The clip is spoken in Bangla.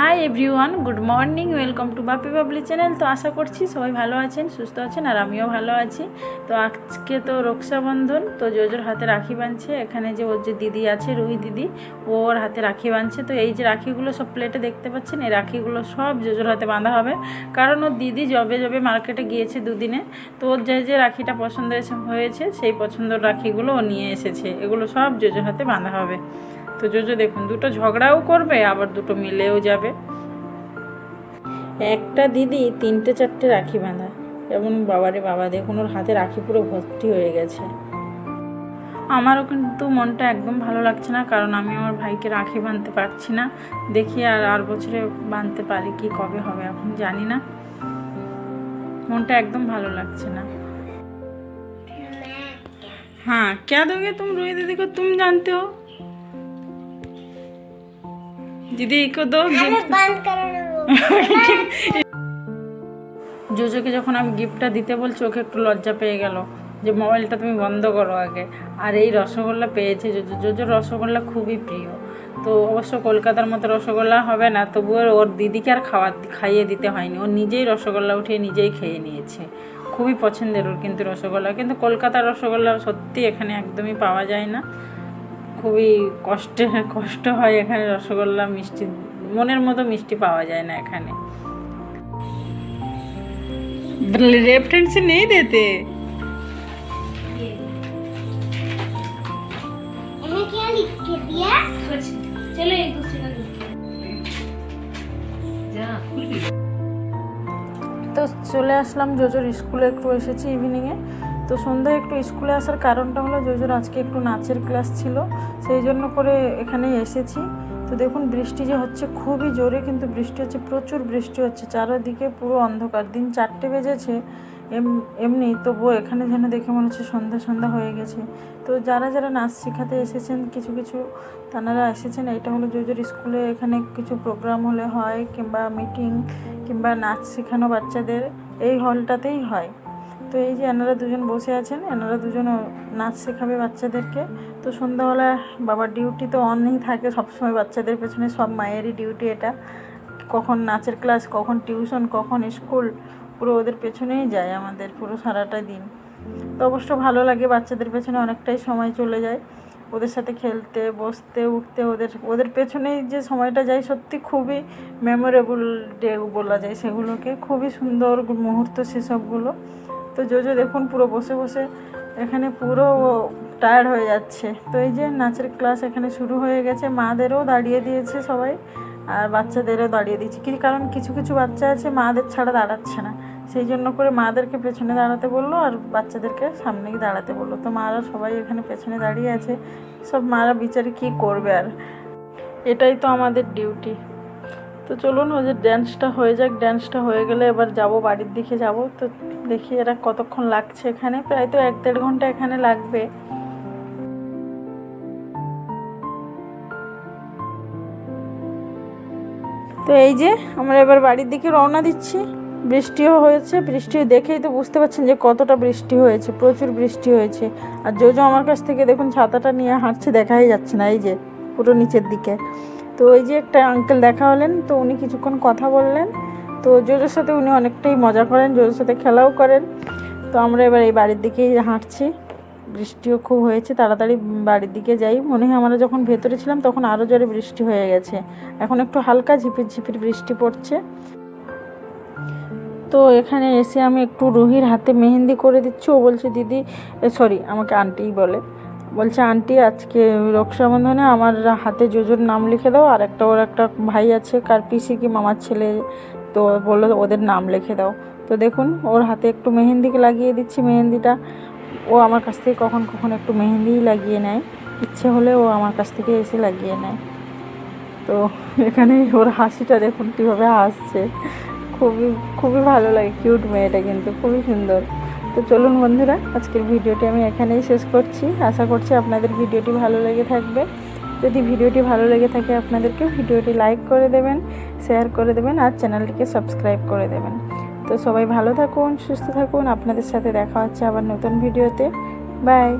Hi everyone, good morning, welcome to Bapi Babli channel. তো আশা করছি সবাই ভালো আছেন, সুস্থ আছেন, আর আমিও ভালো আছি। তো আজকে তো রক্ষাবন্ধন, তো জোজোর হাতে রাখি বাঁধছে। এখানে যে ওর যে দিদি আছে, রুহি দিদি ওর হাতে রাখি বাঁধছে। তো এই যে রাখিগুলো সব প্লেটে দেখতে পাচ্ছেন, এই রাখিগুলো সব জোজোর হাতে বাঁধা হবে। কারণ ওর দিদি জবে জবে মার্কেটে গিয়েছে দুদিনে। তো ওর যে যে রাখিটা পছন্দ হয়েছে সেই পছন্দের রাখিগুলো ও নিয়ে এসেছে। এগুলো সব জোজোর হাতে বাঁধা হবে। তো জোজো দেখুন দুটো ঝগড়াও করবে আবার দুটো মিলেও যাবে একটা দিদি তিনটে চারটে রাখি বাঁধা যেমন বাবারে বাবা দেখুন ওর হাতে রাখি পুরো ভর্তি হয়ে গেছে আমারও কিন্তু মনটা একদম ভালো লাগছে না কারণ আমি আমার ভাইকে রাখি বাঁধতে পারছি না দেখি আর আর বছরে বাঁধতে পারি কি কবে হবে এখন জানি না মনটা একদম ভালো লাগছে না हाँ क्या दोगे तुम रोही दीदी को तुम जानते हो दीदी को दो गिफ्ट बंद करो ना वो জোজোকে যখন আমি গিফটটা দিতে বলছি ওকে একটু লজ্জা পেয়ে গেল যে মোবাইলটা তুমি বন্ধ করো আগে আর এই রসগোল্লা পেয়েছে জোজো জোজোর রসগোল্লা খুবই প্রিয় তো অবশ্য কলকাতার মতো রসগোল্লা হবে না তবুও ওর দিদিকে আর খাওয়া খাইয়ে দিতে হয়নি ও নিজেই রসগোল্লা উঠিয়ে নিজেই খেয়ে নিয়েছে খুবই পছন্দের ওর কিন্তু রসগোল্লা কিন্তু কলকাতার রসগোল্লা সত্যি এখানে একদমই পাওয়া যায় না খুবই কষ্টে কষ্ট হয় এখানে রসগোল্লা মিষ্টি মনের মতো মিষ্টি পাওয়া যায় না এখানে लेफ्ट हैंड से नहीं देते इन्हें क्या लिख के दिया चलो एक दूसरे का दूध जा खुल गई তো চলে আসলাম জোজোর স্কুলে একটু এসেছি ইভিনিংয়ে তো সন্ধ্যায় একটু স্কুলে আসার কারণটা হলো জোজোর আজকে একটু নাচের ক্লাস ছিল, সেই জন্য করে এখানে এসেছি। তো দেখুন, বৃষ্টি যে হচ্ছে খুবই জোরে, কিন্তু বৃষ্টি হচ্ছে, প্রচুর বৃষ্টি হচ্ছে, চারিদিকে পুরো অন্ধকার। দিন চারটে বেজেছে, এম, এমনি তবুও এখানে যেন দেখে মনে হচ্ছে সন্ধ্যা সন্ধ্যা হয়ে গেছে। তো যারা যারা নাচ শেখাতে এসেছেন, কিছু কিছু তানারা এসেছেন, এটা হলো জোজোর স্কুলে এখানে কিছু প্রোগ্রাম হলে হয়, কিংবা মিটিং, কিংবা নাচ শেখানো বাচ্চাদের, এই হলটাতেই হয়। তো এই যে এনারা দুজন বসে আছেন, এনারা দুজন নাচ শেখাবে বাচ্চাদেরকে। তো সন্ধ্যাবেলা বাবার ডিউটি তো অনই থাকে, সবসময় বাচ্চাদের পেছনে সব মায়েরই ডিউটি এটা। কখন নাচের ক্লাস, কখন টিউশন, কখন স্কুল, পুরো ওদের পেছনেই যায় আমাদের পুরো সারাটা দিন। তো অবশ্য ভালো লাগে বাচ্চাদের পেছনে অনেকটাই সময় চলে যায়। ওদের সাথে খেলতে, বসতে, উঠতে, ওদের ওদের পেছনেই যে সময়টা যায় সত্যি খুবই মেমোরেবল ডে বলা যায় সেগুলোকে। খুবই সুন্দর মুহূর্ত সেসবগুলো। তো জোজো দেখুন পুরো বসে বসে এখানে পুরো টায়ার্ড হয়ে যাচ্ছে। তো এই যে নাচের ক্লাস এখানে শুরু হয়ে গেছে, মাদেরও দাঁড়িয়ে দিয়েছে সবাই, আর বাচ্চাদেরও দাঁড়িয়ে দিয়েছে। কি কারণ কিছু কিছু বাচ্চা আছে মাদের ছাড়া দাঁড়াচ্ছে না। সেই জন্য করে মাদেরকে পেছনে দাঁড়াতে বলল আর বাচ্চাদেরকে সামনে গিয়ে দাঁড়াতে বলল। তো মারা সবাই এখানে পেছনে দাঁড়িয়ে আছে। সব মারা বিচারে কী করবে আর? এটাই তো আমাদের ডিউটি তো চলুন, ওই যে ড্যান্সটা হয়ে যাক ড্যান্সটা হয়ে গেলে এবার যাব, বাড়ির দিকে যাব। তো দেখি এরা কতক্ষণ লাগছে এখানে। প্রায় তো এক দেড় ঘণ্টা এখানে লাগবে। তো এই যে আমরা এবার বাড়ির দিকে রওনা দিচ্ছি। বৃষ্টিও হয়েছে, বৃষ্টি দেখেই তো বুঝতে পারছেন যে কতটা বৃষ্টি হয়েছে, প্রচুর বৃষ্টি হয়েছে। আর জোজো আমার কাছ থেকে দেখুন, ছাতাটা নিয়ে হাঁটছে, দেখাই যাচ্ছে না, এই যে পুরো নিচের দিকে। তো ওই যে একটা আঙ্কেল দেখা হলেন, তো উনি কিছুক্ষণ কথা বললেন। তো জোজোর সাথে উনি অনেকটাই মজা করেন, জোজোর সাথে খেলাও করেন। তো আমরা এবার এই বাড়ির দিকেই হাঁটছি। বৃষ্টিও খুব হয়েছে, তাড়াতাড়ি বাড়ির দিকে যাই। মনে হয় আমরা যখন ভেতরে ছিলাম তখন আরও জোরে বৃষ্টি হয়ে গেছে। এখন একটু হালকা ঝিপির ঝিপির বৃষ্টি পড়ছে। তো এখানে এসে আমি একটু রুহির হাতে মেহেন্দি করে দিচ্ছি। ও বলছে, দিদি সরি আমাকে আন্টিই বলে। বলছে, আন্টি, আজকে রক্ষাবন্ধনে আমার হাতে জোজোর নাম লিখে দাও, আর একটা ওর একটা ভাই আছে, কার পিসি কি মামার ছেলে, তো বলল ওদের নাম লিখে দাও। তো দেখুন, ওর হাতে একটু মেহেন্দিকে লাগিয়ে দিচ্ছি মেহেন্দিটা। ও আমার কাছ থেকে কখন কখন একটু মেহেন্দিই লাগিয়ে নেয়। ইচ্ছে হলে ও আমার কাছ থেকে এসে লাগিয়ে নেয়। তো এখানে ওর হাসিটা দেখুন কীভাবে হাসছে। খুবই খুবই ভালো লাগে, কিউট মেয়েটা কিন্তু, খুবই সুন্দর। তো চলুন বন্ধুরা, আজকের ভিডিওটি আমি এখানেই শেষ করছি। আশা করছি আপনাদের ভিডিওটি ভালো লেগে থাকবে। যদি ভিডিওটি ভালো লেগে থাকে, আপনাদেরকে ভিডিওটি লাইক করে দেবেন, শেয়ার করে দেবেন, আর চ্যানেলটিকে সাবস্ক্রাইব করে দেবেন। তো সবাই ভালো থাকুন, সুস্থ থাকুন। আপনাদের সাথে দেখা হচ্ছে আবার নতুন ভিডিওতে। বাই।